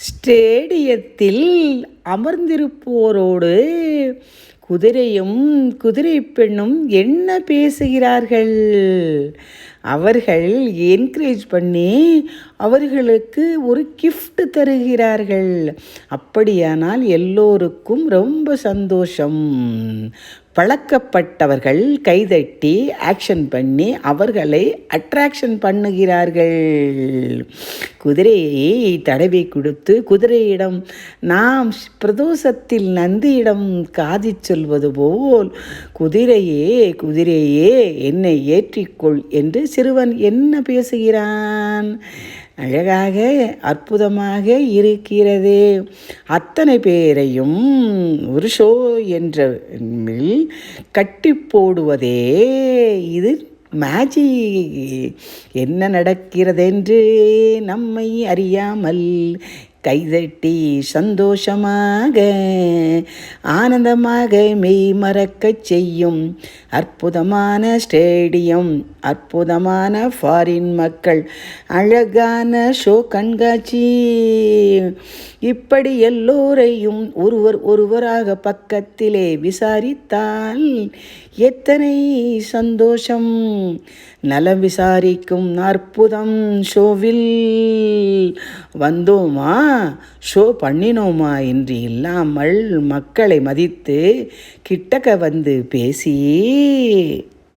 ஸ்டேடியத்தில் அமர்ந்திருப்போரோடு குதிரையும் குதிரை பெண்ணும் என்ன பேசுகிறார்கள்? அவர்கள் என்கரேஜ் பண்ணி அவர்களுக்கு ஒரு கிஃப்ட் தருகிறார்கள். அப்படியானால் எல்லோருக்கும் ரொம்ப சந்தோஷம். பழக்கப்பட்டவர்கள் கைதட்டி ஆக்ஷன் பண்ணி அவர்களை அட்ராக்ஷன் பண்ணுகிறார்கள். குதிரையை தடவி கொடுத்து குதிரையிடம் நாம் பிரதோஷத்தில் நந்தியிடம் காதி சொல்வது போல் குதிரையே குதிரையே என்னை ஏற்றிக்கொள் என்று சிறுவன் என்ன பேசுகிறான்? அழகாக அற்புதமாக இருக்கிறது. அத்தனை பேரையும் ஒரு ஷோ என்ற கட்டி போடுவதே. இது மேஜி. என்ன நடக்கிறதென்று நம்மை அறியாமல் கைதட்டி சந்தோஷமாக ஆனந்தமாக மெய் மறக்கச் செய்யும் அற்புதமான ஸ்டேடியம் அற்புதமான ஃபாரின் மக்கள் அழகான ஷோ கண்காட்சி. இப்படி எல்லோரையும் ஒருவர் ஒருவராக பக்கத்திலே விசாரித்தால் எத்தனை சந்தோஷம். நலம் விசாரிக்கும் அற்புதம் ஷோவில் வந்தோமா? ஷோ பண்ணினோமா என்று இல்லாமல் மக்களை மதித்து கிட்டக்க வந்து பேசி